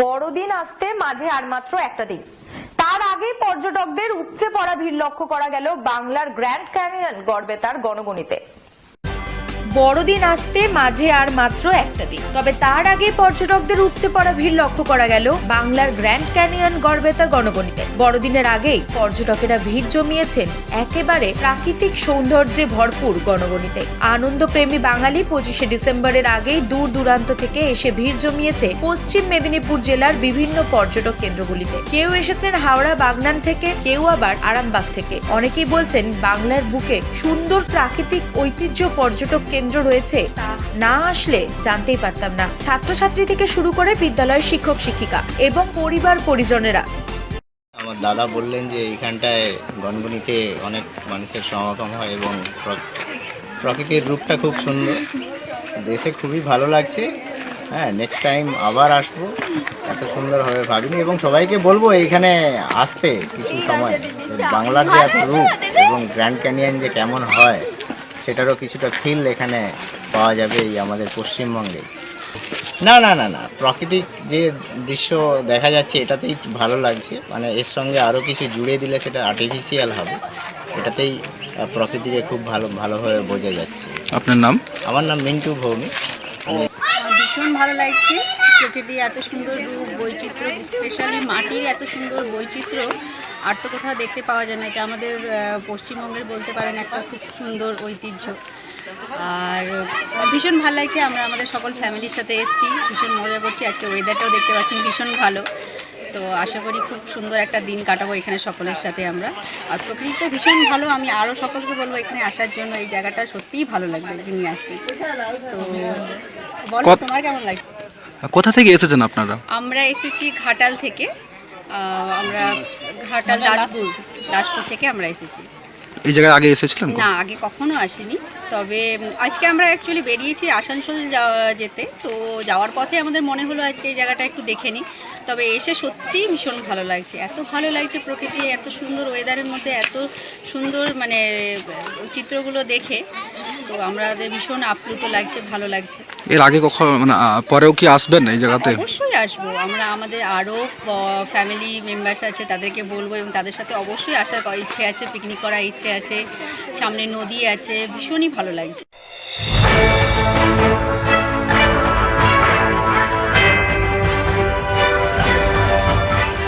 বড়দিন আসতে মাঝে আর মাত্র একটা দিন। তার আগে পর্যটকদের উপচে পড়া ভিড় লক্ষ্য করা গেল বাংলার গ্র্যান্ড ক্যানিয়ন গড়বেতার গণগণিতে। বড়দিন আসতে মাঝে আর মাত্র একটা দিন। তবে তার আগে পর্যটকদের উপচে পড়া ভিড় লক্ষ্য করা গেল বাংলার গ্র্যান্ড ক্যানিয়ন গড়বেতার গণগণিতে। বড়দিনের আগেই পর্যটকেরা ভিড় জমিয়েছেন একেবারে প্রাকৃতিক সৌন্দর্যে ভরপুর গণগণিতে। আনন্দপ্রেমী বাঙালি পঁচিশে ডিসেম্বরের আগেই দূর দূরান্ত থেকে এসে ভিড় জমিয়েছে পশ্চিম মেদিনীপুর জেলার বিভিন্ন পর্যটক কেন্দ্রগুলিতে। কেউ এসেছেন হাওড়া বাগনান থেকে, কেউ আবার আরামবাগ থেকে। অনেকেই বলছেন বাংলার বুকে সুন্দর প্রাকৃতিক ঐতিহ্য পর্যটক রয়েছে, তা না আসলে জানতেই পারতাম না। ছাত্রছাত্রী থেকে শুরু করে বিদ্যালয়ের শিক্ষক, শিক্ষিকা এবং পরিবার পরিজনেরা। আমার দাদা বললেন যে এইখানটায় গনগনিতে অনেক মানুষের সমাগম হয় এবং প্র- প্রকৃতির রূপটা খুব সুন্দর। দেশে খুবই ভালো লাগছে। হ্যাঁ নেক্সট টাইম আবার আসব। এত সুন্দর হবে ভাবিনি এবং সবাইকে বলব এইখানে আসতে কিছু সময়। বাংলার যে এত রূপ এবং গ্র্যান্ড ক্যানিয়ন যে কেমন হয় সেটারও কিছুটা ফিল এখানে পাওয়া যাবে এই আমাদের পশ্চিমবঙ্গে। না না না না প্রাকৃতিক যে দৃশ্য দেখা যাচ্ছে এটাতেই ভালো লাগছে। মানে এর সঙ্গে আরও কিছু জুড়ে দিলে সেটা আর্টিফিশিয়াল হবে। এটাতেই প্রকৃতিকে খুব ভালো ভালোভাবে বোঝা যাচ্ছে। আপনার নাম? আমার নাম মিন্টু ভৌমিক। ভীষণ ভালো লাগছে। প্রকৃতি এত সুন্দর রূপ, বৈচিত্র্য স্পেশালি মাটির এত সুন্দর বৈচিত্র্য। আর তো কোথাও দেখতে পাওয়া যায় না। এটা আমাদের পশ্চিমবঙ্গের বলতে পারেন একটা খুব সুন্দর ঐতিহ্য। আর ভীষণ ভালো লাগছে। আমরা আমাদের সকল ফ্যামিলির সাথে এসেছি। ভীষণ মজা করছি। আজকে ওয়েদারটাও দেখতে পাচ্ছেন, ভীষণ ভালো। তো আশা করি খুব সুন্দর একটা দিন কাটাবো এখানে সকলের সাথে আমরা। আর প্রকৃতিটা ভীষণ ভালো আমি আরও সকলকে বলব এখানে আসার জন্য এই জায়গাটা সত্যিই ভালো লাগবে যিনি আসবে তো বলো তোমার কেমন লাগছে? কোথা থেকে এসেছেন আপনারা? আমরা এসেছি ঘাটাল থেকে আমরা ঘাটাল দাসপুর দাসপুর থেকে আমরা এসেছি। এই জায়গায় আগে এসেছিলেন না, আগে কখনো আসিনি। তবে আজকে আমরা অ্যাকচুয়ালি বেরিয়েছি আসানসোল যেতে। তো যাওয়ার পথে আমাদের মনে হলো আজকে এই জায়গাটা একটু দেখে নিই। তবে এসে সত্যিই ভীষণ ভালো লাগছে। এত ভালো লাগছে প্রকৃতি, এত সুন্দর ওয়েদারের মধ্যে, এত সুন্দর মানে চিত্রগুলো দেখে। তো আমাদের ভীষণ আপ্লুত লাগছে ভালো লাগছে। এর আগে কখন মানে পরেও কি আসবেন এই জায়গাতে? অবশ্যই আসব। আমরা আমাদের আরও ফ্যামিলি মেম্বার্স আছে তাদেরকে বলব এবং তাদের সাথে অবশ্যই আসার ইচ্ছে আছে পিকনিক করার ইচ্ছে আছে সামনে নদী আছে ভীষণই ভালো লাগছে।